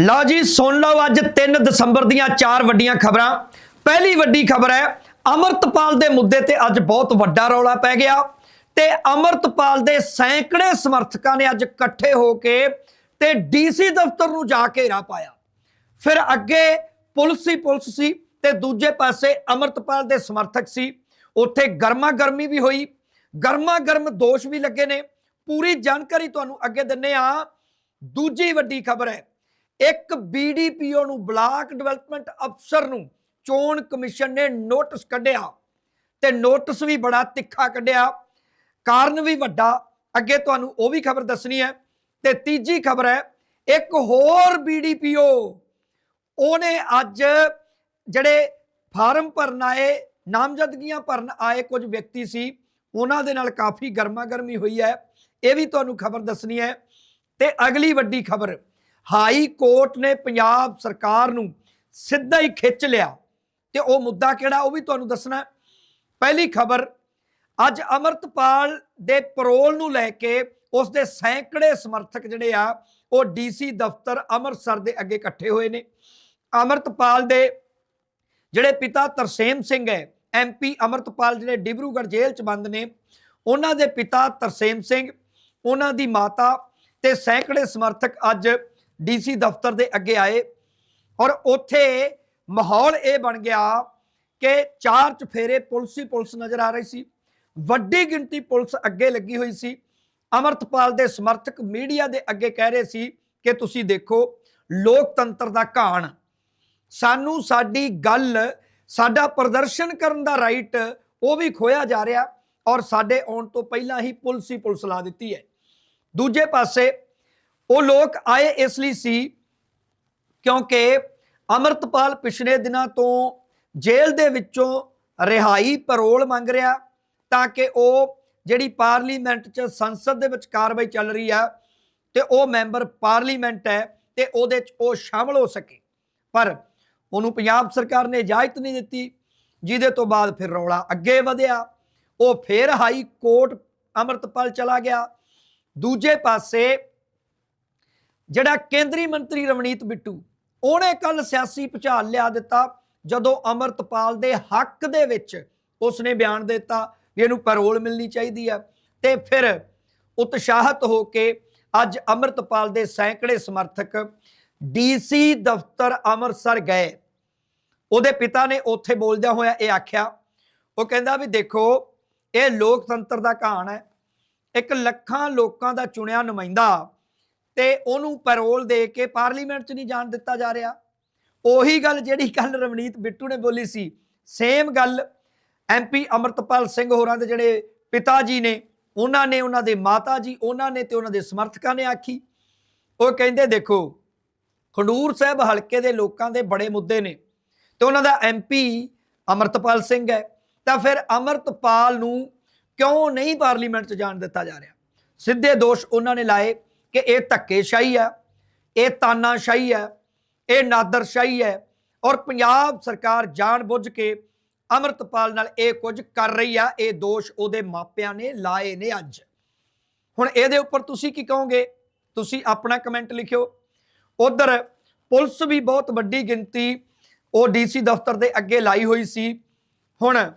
ਲਓ ਜੀ, ਸੁਣ ਲਓ ਅੱਜ 3 ਦਸੰਬਰ ਦੀਆਂ ਚਾਰ ਵੱਡੀਆਂ ਖਬਰਾਂ। ਪਹਿਲੀ ਵੱਡੀ ਖਬਰ ਹੈ, ਅਮਰਤਪਾਲ ਦੇ ਮੁੱਦੇ ਤੇ ਅੱਜ ਬਹੁਤ ਵੱਡਾ ਰੌਲਾ ਪੈ ਗਿਆ। ਤੇ ਅਮਰਤਪਾਲ ਦੇ ਸੈਂਕੜੇ ਸਮਰਥਕਾਂ ਨੇ ਅੱਜ ਇਕੱਠੇ ਹੋ ਕੇ ਤੇ ਡੀਸੀ ਦਫ਼ਤਰ ਨੂੰ ਜਾ ਕੇ ਘੇਰਾ ਪਾਇਆ। ਫਿਰ ਅੱਗੇ ਪੁਲਿਸ ਹੀ ਪੁਲਿਸ ਸੀ ਤੇ ਦੂਜੇ ਪਾਸੇ ਅਮਰਤਪਾਲ ਦੇ ਸਮਰਥਕ ਸੀ। ਉੱਥੇ ਗਰਮਾ ਗਰਮੀ ਵੀ ਹੋਈ। ਗਰਮਾ ਗਰਮ ਦੋਸ਼ ਵੀ ਲੱਗੇ ਨੇ। ਪੂਰੀ ਜਾਣਕਾਰੀ ਤੁਹਾਨੂੰ ਅੱਗੇ ਦਿੰਨੇ ਆ ਦੂਜੀ ਵੱਡੀ ਖਬਰ ਹੈ ਇੱਕ ਬੀਡੀਪੀਓ ਨੂੰ ਬਲਾਕ ਡਿਵੈਲਪਮੈਂਟ ਅਫਸਰ ਨੂੰ ਚੋਣ ਕਮਿਸ਼ਨ ਨੇ ਨੋਟਿਸ ਕੱਢਿਆ ਤੇ ਨੋਟਿਸ ਵੀ ਬੜਾ ਤਿੱਖਾ ਕੱਢਿਆ। ਕਾਰਨ ਵੀ ਵੱਡਾ, ਅੱਗੇ ਤੁਹਾਨੂੰ ਉਹ ਵੀ ਖਬਰ ਦੱਸਣੀ ਹੈ। ਤੇ ਤੀਜੀ ਖਬਰ ਹੈ, ਇੱਕ ਹੋਰ ਬੀਡੀਪੀਓ ਉਹਨੇ ਅੱਜ ਜਿਹੜੇ ਫਾਰਮ ਭਰਨ ਆਏ, ਨਾਮਜ਼ਦਗੀਆਂ ਭਰਨ ਆਏ ਕੁਝ ਵਿਅਕਤੀ ਸੀ, ਉਹਨਾਂ ਦੇ ਨਾਲ ਕਾਫੀ ਗਰਮਾ ਗਰਮੀ ਹੋਈ ਹੈ। ਇਹ ਵੀ ਤੁਹਾਨੂੰ ਖਬਰ ਦੱਸਣੀ ਹੈ। ਤੇ ਅਗਲੀ ਵੱਡੀ ਖਬਰ ਹਾਈ ਕੋਰਟ ਨੇ ਪੰਜਾਬ ਸਰਕਾਰ ਨੂੰ ਸਿੱਧਾ ਹੀ ਖਿੱਚ ਲਿਆ। ਤੇ ਉਹ ਮੁੱਦਾ ਕਿਹੜਾ ਉਹ ਵੀ ਤੁਹਾਨੂੰ ਦੱਸਣਾ ਪਹਿਲੀ ਖਬਰ, ਅੱਜ ਅਮਰਤਪਾਲ ਦੇ ਪਰੋਲ ਨੂੰ ਲੈ ਕੇ ਉਸ ਦੇ ਸੈਂਕੜੇ ਸਮਰਥਕ ਜਿਹੜੇ ਆ, ਉਹ ਡੀਸੀ ਦਫ਼ਤਰ ਅੰਮ੍ਰਿਤਸਰ ਦੇ ਅੱਗੇ ਇਕੱਠੇ ਹੋਏ ਨੇ। ਅਮਰਤਪਾਲ ਦੇ ਜਿਹੜੇ ਪਿਤਾ ਤਰਸੇਮ ਸਿੰਘ ਹੈ ਐਮਪੀ ਅਮਰਤਪਾਲ ਜਿਹੜੇ ਡਿਬਰੂਗੜ੍ਹ ਜੇਲ੍ਹ 'ਚ ਬੰਦ ਨੇ, ਉਹਨਾਂ ਦੇ ਪਿਤਾ ਤਰਸੇਮ ਸਿੰਘ, ਉਹਨਾਂ ਦੀ ਮਾਤਾ ਤੇ ਸੈਂਕੜੇ ਸਮਰਥਕ ਅੱਜ ਡੀਸੀ ਦਫ਼ਤਰ ਦੇ ਅੱਗੇ ਆਏ ਔਰ ਉੱਥੇ ਮਾਹੌਲ ਇਹ ਬਣ ਗਿਆ ਕਿ ਚਾਰ ਚਫੇਰੇ ਪੁਲਿਸ ਹੀ ਪੁਲਿਸ ਨਜ਼ਰ ਆ ਰਹੀ ਸੀ। ਵੱਡੀ ਗਿਣਤੀ ਪੁਲਿਸ ਅੱਗੇ ਲੱਗੀ ਹੋਈ ਸੀ। ਅਮਰਤਪਾਲ ਦੇ ਸਮਰਥਕ ਮੀਡੀਆ ਦੇ ਅੱਗੇ ਕਹਿ ਰਹੇ ਸੀ ਕਿ ਤੁਸੀਂ ਦੇਖੋ, ਲੋਕਤੰਤਰ ਦਾ ਘਾਣ। ਸਾਨੂੰ ਸਾਡੀ ਗੱਲ, ਸਾਡਾ ਪ੍ਰਦਰਸ਼ਨ ਕਰਨ ਦਾ ਰਾਈਟ ਉਹ ਵੀ ਖੋਇਆ ਜਾ ਰਿਹਾ ਔਰ ਸਾਡੇ ਆਉਣ ਤੋਂ ਪਹਿਲਾਂ ਹੀ ਪੁਲਿਸ ਹੀ ਪੁਲਿਸ ਲਾ ਦਿੱਤੀ ਹੈ। ਦੂਜੇ ਪਾਸੇ ਉਹ ਲੋਕ ਆਏ ਇਸ ਲਈ ਸੀ ਕਿਉਂਕਿ ਅਮਰਤਪਾਲ ਪਿਛਲੇ ਦਿਨਾਂ ਤੋਂ ਜੇਲ੍ਹ ਦੇ ਵਿੱਚੋਂ ਰਿਹਾਈ ਪਰੋਲ ਮੰਗ ਰਿਹਾ ਤਾਂ ਕਿ ਉਹ ਜਿਹੜੀ ਪਾਰਲੀਮੈਂਟ 'ਚ ਸੰਸਦ ਦੇ ਵਿੱਚ ਕਾਰਵਾਈ ਚੱਲ ਰਹੀ ਆ ਤੇ ਉਹ ਮੈਂਬਰ ਪਾਰਲੀਮੈਂਟ ਹੈ ਤੇ ਉਹਦੇ 'ਚ ਉਹ ਸ਼ਾਮਲ ਹੋ ਸਕੇ। ਪਰ ਉਹਨੂੰ ਪੰਜਾਬ ਸਰਕਾਰ ਨੇ ਇਜਾਜ਼ਤ ਨਹੀਂ ਦਿੱਤੀ, ਜਿਹਦੇ ਤੋਂ ਬਾਅਦ ਫਿਰ ਰੌਲਾ ਅੱਗੇ ਵਧਿਆ। ਉਹ ਫਿਰ ਹਾਈ ਕੋਰਟ ਅਮਰਤਪਾਲ ਚਲਾ ਗਿਆ। ਦੂਜੇ ਪਾਸੇ ਜਿਹੜਾ ਕੇਂਦਰੀ ਮੰਤਰੀ ਰਵਨੀਤ ਬਿੱਟੂ, ਉਹਨੇ ਕੱਲ ਸਿਆਸੀ ਭੁਚਾਲ ਲਿਆ ਦਿੱਤਾ, ਜਦੋਂ ਅਮਰਤਪਾਲ ਦੇ ਹੱਕ ਦੇ ਵਿੱਚ ਉਸਨੇ ਬਿਆਨ ਦਿੱਤਾ ਵੀ ਇਹਨੂੰ ਪੈਰੋਲ ਮਿਲਣੀ ਚਾਹੀਦੀ ਆ ਤੇ ਫਿਰ ਉਤਸ਼ਾਹਤ ਹੋ ਕੇ ਅੱਜ ਅਮਰਤਪਾਲ ਦੇ ਸੈਂਕੜੇ ਸਮਰਥਕ ਡੀਸੀ ਦਫ਼ਤਰ ਅੰਮ੍ਰਿਤਸਰ ਗਏ। ਉਹਦੇ ਪਿਤਾ ਨੇ ਉੱਥੇ ਬੋਲਦਿਆਂ ਹੋਇਆ ਇਹ ਆਖਿਆ, ਉਹ ਕਹਿੰਦਾ ਵੀ ਦੇਖੋ, ਇਹ ਲੋਕਤੰਤਰ ਦਾ ਕਹਾਣ ਹੈ। ਇੱਕ ਲੱਖਾਂ ਲੋਕਾਂ ਦਾ ਚੁਣਿਆ ਨੁਮਾਇੰਦਾ ਤੇ ਉਹਨੂੰ ਪੈਰੋਲ ਦੇ ਕੇ ਪਾਰਲੀਮੈਂਟ 'ਚ ਨਹੀਂ ਜਾਣ ਦਿੱਤਾ ਜਾ ਰਿਹਾ। ਉਹੀ ਗੱਲ ਜਿਹੜੀ ਕੱਲ ਰਵਨੀਤ ਬਿੱਟੂ ਨੇ ਬੋਲੀ ਸੀ ਸੇਮ ਗੱਲ ਐਮਪੀ ਅਮਰਤਪਾਲ ਸਿੰਘ ਹੋਰਾਂ ਦੇ ਜਿਹੜੇ ਪਿਤਾ ਜੀ ਨੇ, ਉਹਨਾਂ ਨੇ ਉਹਨਾਂ ਦੇ ਮਾਤਾ ਜੀ, ਉਹਨਾਂ ਨੇ ਤੇ ਉਹਨਾਂ ਦੇ ਸਮਰਥਕਾਂ ਨੇ ਆਖੀ। ਉਹ ਕਹਿੰਦੇ ਦੇਖੋ, ਖੰਡੂਰ ਸਾਹਿਬ ਹਲਕੇ ਦੇ ਲੋਕਾਂ ਦੇ ਬੜੇ ਮੁੱਦੇ ਨੇ, ਤੇ ਉਹਨਾਂ ਦਾ ਐਮਪੀ ਅਮਰਤਪਾਲ ਸਿੰਘ ਹੈ। ਤਾਂ ਫਿਰ ਅਮਰਤਪਾਲ ਨੂੰ ਕਿਉਂ ਨਹੀਂ ਪਾਰਲੀਮੈਂਟ 'ਚ ਜਾਣ ਦਿੱਤਾ ਜਾ ਰਿਹਾ? ਸਿੱਧੇ ਦੋਸ਼ ਉਹਨਾਂ ਨੇ ਲਾਏ। ਕਿ ਇਹ ਧੱਕੇਸ਼ਾਹੀ ਹੈ, ਇਹ ਤਾਨਾਸ਼ਾਹੀ ਹੈ, ਇਹ ਨਾਦਰਸ਼ਾਹੀ ਹੈ ਔਰ ਪੰਜਾਬ ਸਰਕਾਰ ਜਾਣਬੁੱਝ ਕੇ ਅਮਰਤਪਾਲ ਨਾਲ ਇਹ ਕੁਝ ਕਰ ਰਹੀ ਆ, ਇਹ ਦੋਸ਼ ਉਹਦੇ ਮਾਪਿਆਂ ਨੇ ਲਾਏ ਨੇ ਅੱਜ। ਹੁਣ ਇਹਦੇ ਉੱਪਰ ਤੁਸੀਂ ਕੀ ਕਹੋਗੇ? ਤੁਸੀਂ ਆਪਣਾ ਕਮੈਂਟ ਲਿਖਿਓ। ਉਧਰ ਪੁਲਿਸ ਵੀ ਬਹੁਤ ਵੱਡੀ ਗਿਣਤੀ ਉਹ ਡੀਸੀ ਦਫ਼ਤਰ ਦੇ ਅੱਗੇ ਲਾਈ ਹੋਈ ਸੀ। ਹੁਣ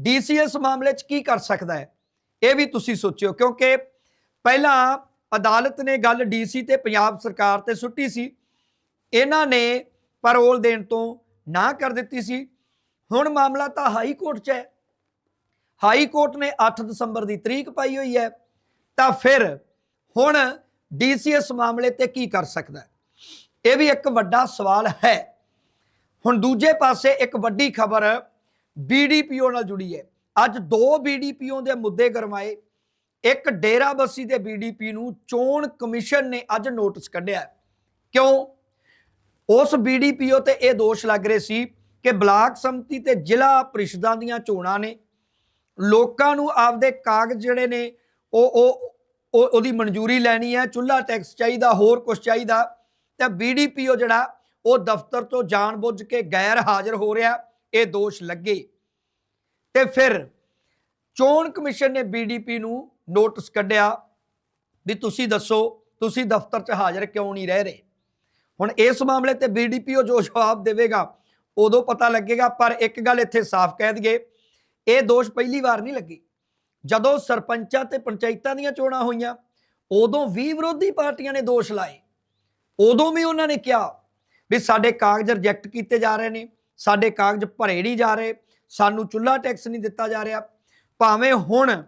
ਡੀਸੀ ਇਸ ਮਾਮਲੇ 'ਚ ਕੀ ਕਰ ਸਕਦਾ ਹੈ? ਇਹ ਵੀ ਤੁਸੀਂ ਸੋਚਿਓ ਕਿਉਂਕਿ ਪਹਿਲਾਂ ਅਦਾਲਤ ਨੇ ਗੱਲ ਡੀਸੀ ਤੇ ਪੰਜਾਬ ਸਰਕਾਰ ਤੇ ਸੁੱਟੀ ਸੀ। ਇਹਨਾਂ ਨੇ ਪੈਰੋਲ ਦੇਣ ਤੋਂ ਨਾ ਕਰ ਦਿੱਤੀ ਸੀ। ਹੁਣ ਮਾਮਲਾ ਤਾਂ ਹਾਈ ਕੋਰਟ 'ਚ ਹੈ। ਹਾਈ ਕੋਰਟ ਨੇ 8 ਦਸੰਬਰ ਦੀ ਤਰੀਕ ਪਾਈ ਹੋਈ ਹੈ। ਤਾਂ ਫਿਰ ਹੁਣ ਡੀਸੀ ਇਸ ਮਾਮਲੇ ਤੇ ਕੀ ਕਰ ਸਕਦਾ ਹੈ? ਇਹ ਵੀ ਇੱਕ ਵੱਡਾ ਸਵਾਲ ਹੈ। ਹੁਣ ਦੂਜੇ ਪਾਸੇ ਇੱਕ ਵੱਡੀ ਖਬਰ ਬੀਡੀਪੀਓ ਨਾਲ ਜੁੜੀ ਹੈ। ਅੱਜ ਦੋ ਬੀਡੀਪੀਓ ਦੇ ਮੁੱਦੇ ਗਰਮਾਏ। ਇੱਕ ਡੇਰਾ ਬੱਸੀ ਦੇ ਬੀਡੀਪੀ ਨੂੰ ਚੋਣ ਕਮਿਸ਼ਨ ਨੇ ਅੱਜ ਨੋਟਿਸ ਕੱਢਿਆ ਕਿਉਂ? ਉਸ ਬੀਡੀਪੀਓ ਤੇ ਇਹ ਦੋਸ਼ ਲੱਗ ਰਹੇ ਸੀ ਕਿ ਬਲਾਕ ਸੰਮਤੀ ਤੇ ਜ਼ਿਲ੍ਹਾ ਪ੍ਰੀਸ਼ਦਾਂ ਦੀਆਂ ਚੋਣਾਂ ਨੇ। ਲੋਕਾਂ ਨੂੰ ਆਪਦੇ ਕਾਗਜ਼ ਜਿਹੜੇ ਨੇ, ਉਹ ਉਹ ਉਹ- ਉਹਦੀ ਮਨਜ਼ੂਰੀ ਲੈਣੀ ਹੈ, ਚੁੱਲ੍ਹਾ ਟੈਕਸ ਚਾਹੀਦਾ, ਹੋਰ ਕੁਝ ਚਾਹੀਦਾ। ਤਾਂ ਬੀਡੀਪੀਓ ਜਿਹੜਾ, ਉਹ ਦਫ਼ਤਰ ਤੋਂ ਜਾਣਬੁੱਝ ਕੇ ਗੈਰ ਹਾਜ਼ਰ ਹੋ ਰਿਹਾ, ਇਹ ਦੋਸ਼ ਲੱਗੇ। ਤੇ ਫਿਰ ਚੋਣ ਕਮਿਸ਼ਨ ਨੇ ਬੀਡੀਪੀ ਨੂੰ ਨੋਟਿਸ ਕੱਢਿਆ ਵੀ ਤੁਸੀਂ ਦੱਸੋ, ਤੁਸੀਂ ਦਫ਼ਤਰ 'ਚ ਹਾਜ਼ਰ ਕਿਉਂ ਨਹੀਂ ਰਹਿ ਰਹੇ? ਹੁਣ ਇਸ ਮਾਮਲੇ ਤੇ ਬੀਡੀਪੀਓ ਜੋ ਜਵਾਬ ਦੇਵੇਗਾ, ਉਦੋਂ ਪਤਾ ਲੱਗੇਗਾ, ਪਰ ਇੱਕ ਗੱਲ ਇੱਥੇ ਸਾਫ਼ ਕਹਿ ਦਈਏ, ਇਹ ਦੋਸ਼ ਪਹਿਲੀ ਵਾਰ ਨਹੀਂ ਲੱਗੀ। ਜਦੋਂ ਸਰਪੰਚਾਂ ਤੇ ਪੰਚਾਇਤਾਂ ਦੀਆਂ ਚੋਣਾਂ ਹੋਈਆਂ, ਉਦੋਂ ਵੀ ਵਿਰੋਧੀ ਪਾਰਟੀਆਂ ਨੇ ਦੋਸ਼ ਲਾਏ। ਉਦੋਂ ਵੀ ਉਹਨਾਂ ਨੇ ਕਿਹਾ ਵੀ ਸਾਡੇ ਕਾਗਜ਼ ਰਿਜੈਕਟ ਕੀਤੇ ਜਾ ਰਹੇ ਨੇ, ਸਾਡੇ ਕਾਗਜ਼ ਭਰੇ ਨਹੀਂ ਜਾ ਰਹੇ, ਸਾਨੂੰ ਚੁੱਲ੍ਹਾ ਟੈਕਸ ਨਹੀਂ ਦਿੱਤਾ ਜਾ ਰਿਹਾ। ਭਾਵੇਂ ਹੁਣ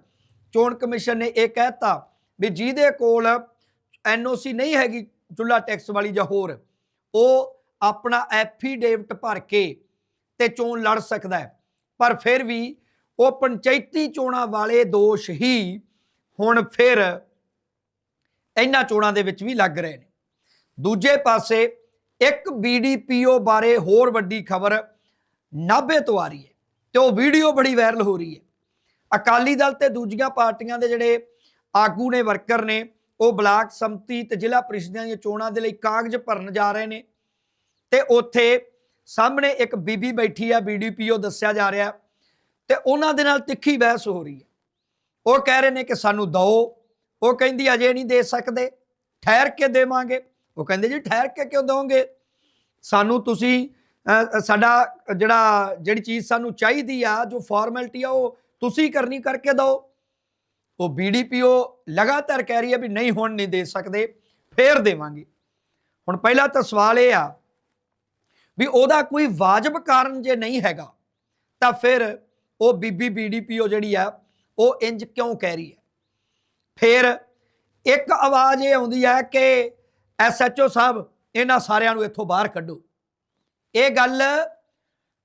ਚੋਣ ਕਮਿਸ਼ਨ ਨੇ ਇਹ ਕਹਿਤਾ ਵੀ ਜਿਹਦੇ ਕੋਲ ਐਨਓਸੀ ਨਹੀਂ ਹੈਗੀ ਚੁੱਲਾ ਟੈਕਸ ਵਾਲੀ ਜਾਂ ਹੋਰ, ਉਹ ਆਪਣਾ ਐਫੀਡੇਵਿਟ ਭਰ ਕੇ ਤੇ ਚੋਣ ਲੜ ਸਕਦਾ ਹੈ। ਪਰ ਫਿਰ ਵੀ ਉਹ ਪੰਚਾਇਤੀ ਚੋਣਾਂ ਵਾਲੇ ਦੋਸ਼ ਹੀ ਹੁਣ ਫਿਰ ਇਹਨਾਂ ਚੋਣਾਂ ਦੇ ਵਿੱਚ ਵੀ ਲੱਗ ਰਹੇ ਨੇ। ਦੂਜੇ ਪਾਸੇ ਇੱਕ ਬੀਡੀਪੀਓ ਬਾਰੇ ਹੋਰ ਵੱਡੀ ਖਬਰ ਨਾਭੇ ਤੋਂ ਆ ਰਹੀ ਹੈ ਤੇ ਉਹ ਵੀਡੀਓ ਬੜੀ ਵਾਇਰਲ ਹੋ ਰਹੀ ਹੈ। ਅਕਾਲੀ ਦਲ ਤੇ ਦੂਜੀਆਂ ਪਾਰਟੀਆਂ ਦੇ ਜਿਹੜੇ ਆਗੂ ਨੇ, ਵਰਕਰ ਨੇ, ਉਹ ਬਲਾਕ ਸੰਮਤੀ ਤੇ ਜ਼ਿਲ੍ਹਾ ਪ੍ਰੀਸ਼ਦਾਂ ਦੀਆਂ ਚੋਣਾਂ ਦੇ ਲਈ ਕਾਗਜ਼ ਭਰਨ ਜਾ ਰਹੇ ਨੇ ਤੇ ਉੱਥੇ ਸਾਹਮਣੇ ਇੱਕ ਬੀਬੀ ਬੈਠੀ ਆ ਬੀਡੀਪੀਓ ਦੱਸਿਆ ਜਾ ਰਿਹਾ ਤੇ ਉਹਨਾਂ ਦੇ ਨਾਲ ਤਿੱਖੀ ਬਹਿਸ ਹੋ ਰਹੀ ਹੈ। ਉਹ ਕਹਿ ਰਹੇ ਨੇ ਕਿ ਸਾਨੂੰ ਦਓ, ਉਹ ਕਹਿੰਦੀ ਅਜੇ ਨਹੀਂ ਦੇ ਸਕਦੇ, ਠਹਿਰ ਕੇ ਦੇਵਾਂਗੇ। ਉਹ ਕਹਿੰਦੇ ਜੀ ਠਹਿਰ ਕੇ ਕਿਉਂ ਦੋਗੇ ਸਾਨੂੰ ਤੁਸੀਂ ਸਾਡਾ ਜਿਹੜਾ, ਜਿਹੜੀ ਚੀਜ਼ ਸਾਨੂੰ ਚਾਹੀਦੀ ਆ, ਜੋ ਫਾਰਮੈਲਿਟੀ ਆ, ਉਹ ਤੁਸੀਂ ਕਰਨੀ ਕਰਕੇ ਦਿਓ। ਉਹ ਬੀਡੀਪੀਓ ਲਗਾਤਾਰ ਕਹਿ ਰਹੀ ਹੈ ਵੀ ਨਹੀਂ, ਹੁਣ ਨਹੀਂ ਦੇ ਸਕਦੇ, ਫੇਰ ਦੇਵਾਂਗੇ। ਹੁਣ ਪਹਿਲਾ ਤਾਂ ਸਵਾਲ ਇਹ ਆ ਵੀ ਉਹਦਾ ਕੋਈ ਵਾਜਬ ਕਾਰਨ ਜੇ ਨਹੀਂ ਹੈਗਾ, ਤਾਂ ਫਿਰ ਉਹ ਬੀਬੀ ਬੀਡੀਪੀਓ ਜਿਹੜੀ ਆ, ਉਹ ਇੰਜ ਕਿਉਂ ਕਹਿ ਰਹੀ ਹੈ? ਫਿਰ ਇੱਕ ਆਵਾਜ਼ ਇਹ ਆਉਂਦੀ ਹੈ ਕਿ ਐਸਐਚਓ ਸਾਹਿਬ, ਇਹਨਾਂ ਸਾਰਿਆਂ ਨੂੰ ਇੱਥੋਂ ਬਾਹਰ ਕੱਢੋ। ਇਹ ਗੱਲ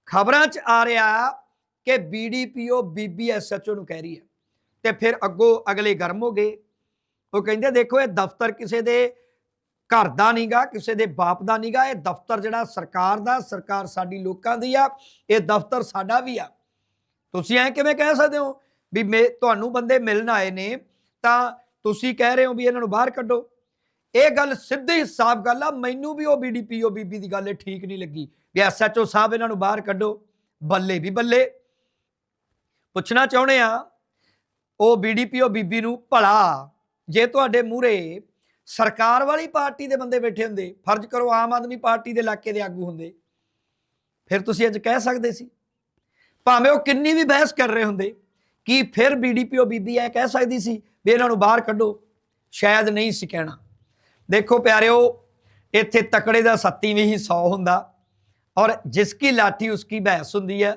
ਖਬਰਾਂ 'ਚ ਆ ਰਿਹਾ ਕਿ ਬੀਡੀਪੀਓ ਬੀਬੀ ਐਸਐਚਓ ਨੂੰ ਕਹਿ ਰਹੀ ਹੈ। ਤੇ ਫਿਰ ਅੱਗੋਂ ਅਗਲੇ ਗਰਮ ਹੋ ਗਏ। ਉਹ ਕਹਿੰਦੇ, ਦੇਖੋ, ਇਹ ਦਫ਼ਤਰ ਕਿਸੇ ਦੇ ਘਰ ਦਾ ਨਹੀਂਗਾ ਕਿਸੇ ਦੇ ਬਾਪ ਦਾ ਨਹੀਂਗਾ ਇਹ ਦਫ਼ਤਰ ਜਿਹੜਾ ਸਰਕਾਰ ਦਾ, ਸਰਕਾਰ ਸਾਡੀ ਲੋਕਾਂ ਦੀ ਆ, ਇਹ ਦਫ਼ਤਰ ਸਾਡਾ ਵੀ ਆ। ਤੁਸੀਂ ਐ ਕਿਵੇਂ ਕਹਿ ਸਕਦੇ ਹੋ ਵੀ ਮੇ ਤੁਹਾਨੂੰ ਬੰਦੇ ਮਿਲਣ ਆਏ ਨੇ, ਤਾਂ ਤੁਸੀਂ ਕਹਿ ਰਹੇ ਹੋ ਵੀ ਇਹਨਾਂ ਨੂੰ ਬਾਹਰ ਕੱਢੋ। ਇਹ ਗੱਲ ਸਿੱਧੀ ਸਾਫ਼ ਗੱਲ ਆ, ਮੈਨੂੰ ਵੀ ਉਹ ਬੀਡੀਪੀਓ ਬੀਬੀ ਦੀ ਗੱਲ ਇਹ ਠੀਕ ਨਹੀਂ ਲੱਗੀ ਵੀ ਐਸਐਚਓ ਸਾਹਿਬ ਇਹਨਾਂ ਨੂੰ ਬਾਹਰ ਕੱਢੋ। ਬੱਲੇ ਵੀ ਬੱਲੇ। ਪੁੱਛਣਾ ਚਾਹੁੰਦੇ ਆ, ਉਹ ਬੀਡੀਪੀਓ ਬੀਬੀ ਨੂੰ ਭਲਾ, ਜੇ ਤੁਹਾਡੇ ਮੂਹਰੇ ਸਰਕਾਰ ਵਾਲੀ ਪਾਰਟੀ ਦੇ ਬੰਦੇ ਬੈਠੇ ਹੁੰਦੇ, ਫਰਜ਼ ਕਰੋ ਆਮ ਆਦਮੀ ਪਾਰਟੀ ਦੇ ਇਲਾਕੇ ਦੇ ਆਗੂ ਹੁੰਦੇ, ਫਿਰ ਤੁਸੀਂ ਅੱਜ ਕਹਿ ਸਕਦੇ ਸੀ। ਭਾਵੇਂ ਉਹ ਕਿੰਨੀ ਵੀ ਬਹਿਸ ਕਰ ਰਹੇ ਹੁੰਦੇ, ਕੀ ਫਿਰ ਬੀਡੀਪੀਓ ਬੀਬੀ ਐ ਕਹਿ ਸਕਦੀ ਸੀ ਵੀ ਇਹਨਾਂ ਨੂੰ ਬਾਹਰ ਕੱਢੋ? ਸ਼ਾਇਦ ਨਹੀਂ ਸੀ ਕਹਿਣਾ। ਦੇਖੋ ਪਿਆਰਿਓ, ਇੱਥੇ ਤਕੜੇ ਦਾ ਸੱਤੀ ਵੀ ਹੀ 100 ਹੁੰਦਾ, ਔਰ ਜਿਸ ਕੀ ਲਾਠੀ ਉਸ ਕੀ ਬਹਿਸ ਹੁੰਦੀ ਹੈ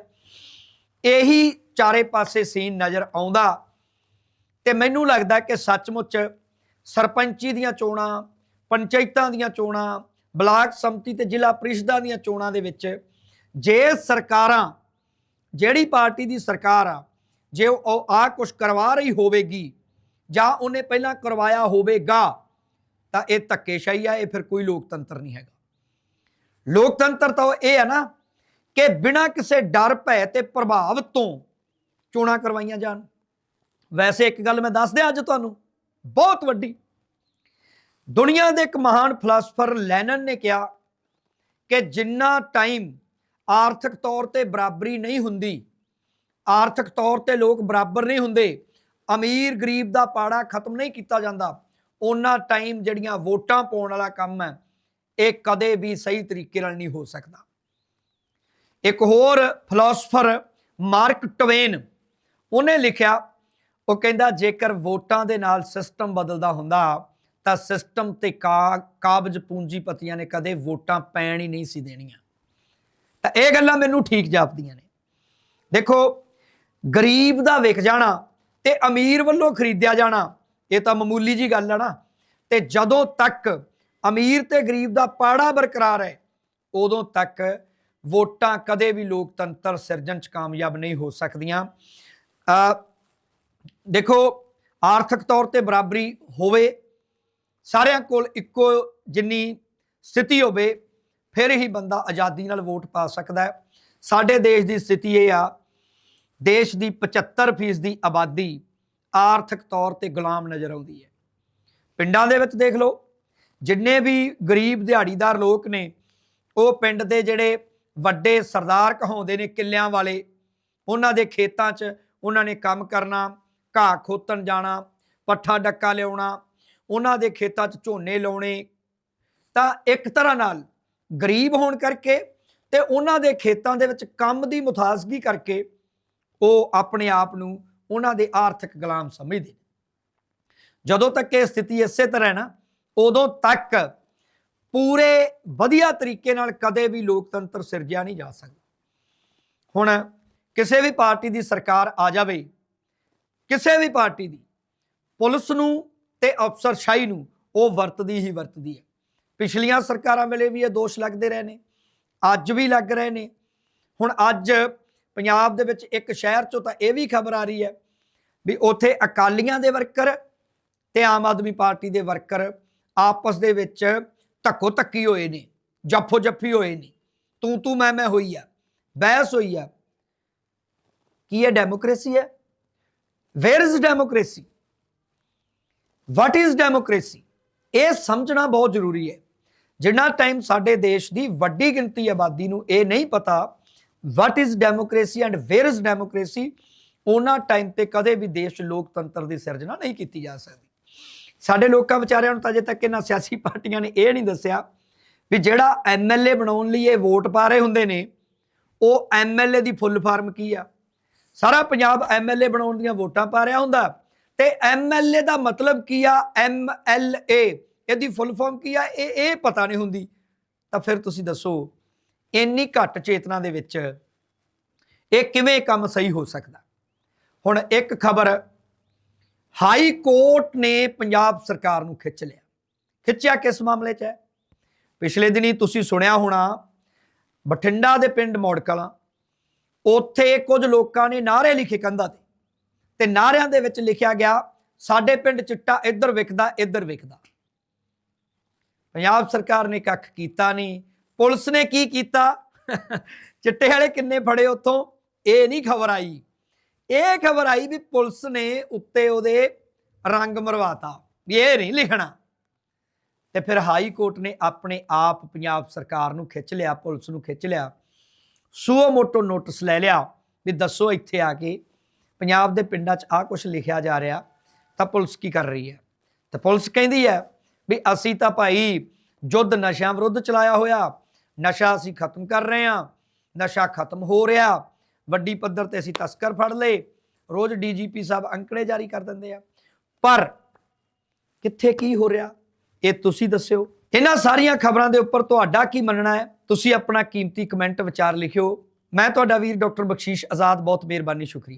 ਇਹੀ ਚਾਰੇ ਪਾਸੇ ਸੀਨ ਨਜ਼ਰ ਆਉਂਦਾ ਤੇ ਮੈਨੂੰ ਲੱਗਦਾ ਕਿ ਸੱਚਮੁੱਚ ਸਰਪੰਚੀ ਦੀਆਂ ਚੋਣਾਂ, ਪੰਚਾਇਤਾਂ ਦੀਆਂ ਚੋਣਾਂ, ਬਲਾਕ ਸੰਮਤੀ ਤੇ ਜ਼ਿਲ੍ਹਾ ਪ੍ਰੀਸ਼ਦਾਂ ਦੀਆਂ ਚੋਣਾਂ ਦੇ ਵਿੱਚ ਜੇ ਸਰਕਾਰਾਂ, ਜਿਹੜੀ ਪਾਰਟੀ ਦੀ ਸਰਕਾਰ ਆ, ਜੇ ਉਹ ਆ ਕੁਝ ਕਰਵਾ ਰਹੀ ਹੋਵੇਗੀ ਜਾਂ ਉਹਨੇ ਪਹਿਲਾਂ ਕਰਵਾਇਆ ਹੋਵੇਗਾ, ਤਾਂ ਇਹ ਧੱਕੇਸ਼ਾਹੀ ਆ, ਇਹ ਫਿਰ ਕੋਈ ਲੋਕਤੰਤਰ ਨਹੀਂ ਹੈਗਾ। ਲੋਕਤੰਤਰ ਤਾਂ ਇਹ ਹੈ ਨਾ ਕਿ ਬਿਨਾਂ ਕਿਸੇ ਡਰ, ਭੈ ਤੇ ਪ੍ਰਭਾਵ ਤੋਂ ਚੋਣਾਂ ਕਰਵਾਈਆਂ ਜਾਣ। ਵੈਸੇ ਇੱਕ ਗੱਲ ਮੈਂ ਦੱਸ ਦਿਆਂ ਅੱਜ ਤੁਹਾਨੂੰ, ਬਹੁਤ ਵੱਡੀ। ਦੁਨੀਆ ਦੇ ਇੱਕ ਮਹਾਨ ਫਿਲਾਸਫਰ ਲੈਨਨ ਨੇ ਕਿਹਾ ਕਿ ਜਿੰਨਾ ਟਾਈਮ ਆਰਥਿਕ ਤੌਰ ਤੇ ਬਰਾਬਰੀ ਨਹੀਂ ਹੁੰਦੀ, ਆਰਥਿਕ ਤੌਰ ਤੇ ਲੋਕ ਬਰਾਬਰ ਨਹੀਂ ਹੁੰਦੇ, ਅਮੀਰ ਗਰੀਬ ਦਾ ਪਾੜਾ ਖਤਮ ਨਹੀਂ ਕੀਤਾ ਜਾਂਦਾ ਉਹਨਾਂ ਟਾਈਮ ਜਿਹੜੀਆਂ ਵੋਟਾਂ ਪਾਉਣ ਵਾਲਾ ਕੰਮ ਹੈ, ਇਹ ਕਦੇ ਵੀ ਸਹੀ ਤਰੀਕੇ ਨਾਲ ਨਹੀਂ ਹੋ ਸਕਦਾ। ਇੱਕ ਹੋਰ ਫਿਲਾਸਫਰ ਮਾਰਕ ਟਵੇਨ, ਉਹਨੇ ਲਿਖਿਆ, ਉਹ ਕਹਿੰਦਾ, ਜੇਕਰ ਵੋਟਾਂ ਦੇ ਨਾਲ ਸਿਸਟਮ ਬਦਲਦਾ ਹੁੰਦਾ, ਤਾਂ ਸਿਸਟਮ ਤੇ ਕਾ, ਕਾਬਜ ਪੂੰਜੀਪਤੀਆਂ ਨੇ ਕਦੇ ਵੋਟਾਂ ਪੈਣ ਹੀ ਨਹੀਂ ਸੀ ਦੇਣੀਆਂ। ਤਾਂ ਇਹ ਗੱਲਾਂ ਮੈਨੂੰ ਠੀਕ ਜਾਪਦੀਆਂ ਨੇ। ਦੇਖੋ, ਗਰੀਬ ਦਾ ਵਿਕ ਜਾਣਾ ਤੇ ਅਮੀਰ ਵੱਲੋਂ ਖਰੀਦਿਆ ਜਾਣਾ, ਇਹ ਤਾਂ ਮਾਮੂਲੀ ਜੀ ਗੱਲ ਹੈ ਨਾ। ਤੇ ਜਦੋਂ ਤੱਕ ਅਮੀਰ ਤੇ ਗਰੀਬ ਦਾ ਪਾੜਾ ਬਰਕਰਾਰ ਹੈ, ਉਦੋਂ ਤੱਕ ਵੋਟਾਂ ਕਦੇ ਵੀ ਲੋਕਤੰਤਰ ਸਿਰਜਣ ਚ ਕਾਮਯਾਬ ਨਹੀਂ ਹੋ ਸਕਦੀਆਂ। ਅ, ਦੇਖੋ, ਆਰਥਿਕ ਤੌਰ ਤੇ ਬਰਾਬਰੀ ਹੋਵੇ, ਸਾਰਿਆਂ ਕੋਲ ਇੱਕੋ ਜਿੰਨੀ ਸਥਿਤੀ ਹੋਵੇ, ਫਿਰ ਹੀ ਬੰਦਾ ਆਜ਼ਾਦੀ ਨਾਲ ਵੋਟ ਪਾ ਸਕਦਾ ਹੈ। ਸਾਡੇ ਦੇਸ਼ ਦੀ ਸਥਿਤੀ ਇਹ ਆ, ਦੇਸ਼ ਦੀ 75% ਦੀ ਆਬਾਦੀ ਆਰਥਿਕ ਤੌਰ ਤੇ ਗੁਲਾਮ ਨਜ਼ਰ ਆਉਂਦੀ ਹੈ। ਪਿੰਡਾਂ ਦੇ ਵਿੱਚ ਦੇਖ ਲਓ, ਜਿੰਨੇ ਵੀ ਗਰੀਬ ਦਿਹਾੜੀਦਾਰ ਲੋਕ ਨੇ, ਉਹ ਪਿੰਡ ਦੇ ਜਿਹੜੇ ਵੱਡੇ ਸਰਦਾਰ ਕਹਾਉਂਦੇ ਨੇ ਕਿੱਲਿਆਂ ਵਾਲੇ ਉਹਨਾਂ ਦੇ ਖੇਤਾਂ 'ਚ ਉਹਨਾਂ ਨੇ ਕੰਮ ਕਰਨਾ, ਘਾਹ ਖੋਤਣ ਜਾਣਾ, ਪੱਠਾ ਡੱਕਾ ਲਿਆਉਣਾ, ਉਹਨਾਂ ਦੇ ਖੇਤਾਂ 'ਚ ਝੋਨੇ ਲਾਉਣੇ ਤਾਂ ਇੱਕ ਤਰ੍ਹਾਂ ਨਾਲ ਗਰੀਬ ਹੋਣ ਕਰਕੇ ਤੇ ਉਹਨਾਂ ਦੇ ਖੇਤਾਂ ਦੇ ਵਿੱਚ ਕੰਮ ਦੀ ਮੁਤਾਜ਼ਗੀ ਕਰਕੇ ਉਹ ਆਪਣੇ ਆਪ ਨੂੰ ਉਹਨਾਂ ਦੇ ਆਰਥਿਕ ਗੁਲਾਮ ਸਮਝਦੇ ਨੇ। ਜਦੋਂ ਤੱਕ ਇਹ ਸਥਿਤੀ ਇਸੇ ਤਰ੍ਹਾਂ ਹੈ ਨਾ, ਉਦੋਂ ਤੱਕ ਪੂਰੇ ਵਧੀਆ ਤਰੀਕੇ ਨਾਲ ਕਦੇ ਵੀ ਲੋਕਤੰਤਰ ਸਿਰਜਿਆ ਨਹੀਂ ਜਾ ਸਕਦਾ। ਹੁਣ ਕਿਸੇ ਵੀ ਪਾਰਟੀ ਦੀ ਸਰਕਾਰ ਆ ਜਾਵੇ, ਕਿਸੇ ਵੀ ਪਾਰਟੀ ਦੀ, ਪੁਲਿਸ ਨੂੰ ਤੇ ਅਫਸਰਸ਼ਾਹੀ ਨੂੰ ਉਹ ਵਰਤਦੀ ਹੀ ਵਰਤਦੀ ਹੈ। ਪਿਛਲੀਆਂ ਸਰਕਾਰਾਂ ਵੇਲੇ ਵੀ ਇਹ ਦੋਸ਼ ਲੱਗਦੇ ਰਹੇ ਨੇ, ਅੱਜ ਵੀ ਲੱਗ ਰਹੇ ਨੇ। ਹੁਣ ਅੱਜ ਪੰਜਾਬ ਦੇ ਵਿੱਚ ਇੱਕ ਸ਼ਹਿਰ ਚੋਂ ਤਾਂ ਇਹ ਵੀ ਖਬਰ ਆ ਰਹੀ ਹੈ ਵੀ ਉੱਥੇ ਅਕਾਲੀਆਂ ਦੇ ਵਰਕਰ ਤੇ ਆਮ ਆਦਮੀ ਪਾਰਟੀ ਦੇ ਵਰਕਰ ਆਪਸ ਦੇ ਵਿੱਚ ਧੱਕੋ ਧੱਕੀ ਹੋਏ ਨੇ, ਜੱਫੋ ਜੱਫੀ ਹੋਏ ਨੇ, ਤੂੰ ਤੂੰ ਮੈਂ ਮੈਂ ਹੋਈ ਆ, ਬਹਿਸ ਹੋਈ ਆ। ਕੀ ਇਹ ਡੈਮੋਕ੍ਰੇਸੀ ਹੈ? Where is democracy what is democracy ਇਹ ਸਮਝਣਾ ਬਹੁਤ ਜ਼ਰੂਰੀ ਹੈ। ਜਿੰਨਾ ਟਾਈਮ ਸਾਡੇ ਦੇਸ਼ ਦੀ ਵੱਡੀ ਗਿਣਤੀ ਆਬਾਦੀ ਨੂੰ ਇਹ ਨਹੀਂ ਪਤਾ what is democracy and where is democracy ਉਹਨਾਂ ਟਾਈਮ ਤੇ ਕਦੇ ਵੀ ਦੇਸ਼ ਲੋਕਤੰਤਰ ਦੀ ਸਿਰਜਣਾ ਨਹੀਂ ਕੀਤੀ ਜਾ ਸਕਦੀ। ਸਾਡੇ ਲੋਕਾਂ ਵਿਚਾਰਿਆਂ ਨੂੰ ਤਾਂ ਅਜੇ ਤੱਕ ਇਹਨਾਂ ਸਿਆਸੀ ਪਾਰਟੀਆਂ ਨੇ ਇਹ ਨਹੀਂ ਦੱਸਿਆ ਵੀ ਜਿਹੜਾ ਐਮਐਲਏ ਬਣਾਉਣ ਲਈ ਇਹ ਵੋਟ ਪਾ ਰਹੇ ਹੁੰਦੇ ਨੇ, ਉਹ ਐਮਐਲਏ ਦੀ ਫੁੱਲ ਫਾਰਮ ਕੀ ਆ? ਸਾਰਾ ਪੰਜਾਬ ਐਮਐਲਏ ਬਣਾਉਣ ਦੀਆਂ ਵੋਟਾਂ ਪਾ ਰਿਹਾ ਹੁੰਦਾ ਤੇ ਐਮਐਲਏ ਦਾ ਮਤਲਬ ਕੀ ਆ? ਐਮਐਲਏ ਇਹਦੀ ਫੁੱਲ ਫਾਰਮ ਕੀ ਆ? ਇਹ ਇਹ ਪਤਾ ਨਹੀਂ ਹੁੰਦੀ। ਤਾਂ ਫਿਰ ਤੁਸੀਂ ਦੱਸੋ, ਇੰਨੀ ਘੱਟ ਚੇਤਨਾ ਦੇ ਵਿੱਚ ਇਹ ਕਿਵੇਂ ਕੰਮ ਸਹੀ ਹੋ ਸਕਦਾ? ਹੁਣ ਇੱਕ ਖਬਰ ਹਾਈ ਕੋਰਟ ਨੇ ਪੰਜਾਬ ਸਰਕਾਰ ਨੂੰ ਖਿੱਚ ਲਿਆ। ਖਿੱਚਿਆ ਕਿਸ ਮਾਮਲੇ 'ਚ? ਹੈ ਪਿਛਲੇ ਦਿਨੀ ਤੁਸੀਂ ਸੁਣਿਆ ਹੋਣਾ, ਬਠਿੰਡਾ ਦੇ ਪਿੰਡ ਮੌੜਕਲਾਂ, ਉੱਥੇ ਕੁਝ ਲੋਕਾਂ ਨੇ ਨਾਅਰੇ ਲਿਖੇ ਕੰਧਾਂ ਤੇ ਤੇ ਨਾਅਰਿਆਂ ਦੇ ਵਿੱਚ ਲਿਖਿਆ ਗਿਆ, ਸਾਡੇ ਪਿੰਡ ਚਿੱਟਾ ਇੱਧਰ ਵਿਕਦਾ ਇੱਧਰ ਵਿਕਦਾ। ਪੰਜਾਬ ਸਰਕਾਰ ਨੇ ਕੱਖ ਕੀਤਾ ਨਹੀਂ। ਪੁਲਿਸ ਨੇ ਕੀ ਕੀਤਾ? ਚਿੱਟੇ ਵਾਲੇ ਕਿੰਨੇ ਫੜੇ ਉੱਥੋਂ? ਇਹ ਨਹੀਂ ਖਬਰ ਆਈ। ਇਹ ਖਬਰ ਆਈ ਵੀ ਪੁਲਿਸ ਨੇ ਉੱਤੇ ਉਹਦੇ ਰੰਗ ਮਰਵਾਤਾ ਵੀ ਇਹ ਨਹੀਂ ਲਿਖਣਾ। ਤੇ ਫਿਰ ਹਾਈ ਕੋਰਟ ਨੇ ਆਪਣੇ ਆਪ ਪੰਜਾਬ ਸਰਕਾਰ ਨੂੰ ਖਿੱਚ ਲਿਆ, ਪੁਲਿਸ ਨੂੰ ਖਿੱਚ ਲਿਆ। ਸੂਓ ਮੋਟੋ ਨੋਟਿਸ ਲੈ ਲਿਆ ਵੀ ਦੱਸੋ ਇੱਥੇ ਆ ਕੇ ਪੰਜਾਬ ਦੇ ਪਿੰਡਾਂ 'ਚ ਆ ਕੁਝ ਲਿਖਿਆ ਜਾ ਰਿਹਾ, ਤਾਂ ਪੁਲਿਸ ਕੀ ਕਰ ਰਹੀ ਹੈ? ਤਾਂ ਪੁਲਿਸ ਕਹਿੰਦੀ ਹੈ ਵੀ ਅਸੀਂ ਤਾਂ ਭਾਈ ਜੁੱਧ ਨਸ਼ਿਆਂ ਵਿਰੁੱਧ ਚਲਾਇਆ ਹੋਇਆ, ਨਸ਼ਾ ਅਸੀਂ ਖਤਮ ਕਰ ਰਹੇ ਹਾਂ, ਨਸ਼ਾ ਖਤਮ ਹੋ ਰਿਹਾ ਵੱਡੀ ਪੱਧਰ ਤੇ ਅਸੀਂ ਤਸਕਰ ਫੜ ਲਏ, ਰੋਜ਼ ਡੀਜੀਪੀ ਸਾਹਿਬ ਅੰਕੜੇ ਜਾਰੀ ਕਰ ਦਿੰਦੇ ਆ। ਪਰ ਕਿੱਥੇ ਕੀ ਹੋ ਰਿਹਾ, ਇਹ ਤੁਸੀਂ ਦੱਸਿਓ। ਇਹਨਾਂ ਸਾਰੀਆਂ ਖਬਰਾਂ ਦੇ ਉੱਪਰ ਤੁਹਾਡਾ ਕੀ ਮੰਨਣਾ ਹੈ? ਤੁਸੀਂ ਆਪਣਾ ਕੀਮਤੀ ਕਮੈਂਟ ਵਿਚਾਰ ਲਿਖਿਓ। ਮੈਂ ਤੁਹਾਡਾ ਵੀਰ ਡਾਕਟਰ ਬਖਸ਼ੀਸ਼ ਆਜ਼ਾਦ, ਬਹੁਤ ਮਿਹਰਬਾਨੀ, ਸ਼ੁਕਰੀਆ।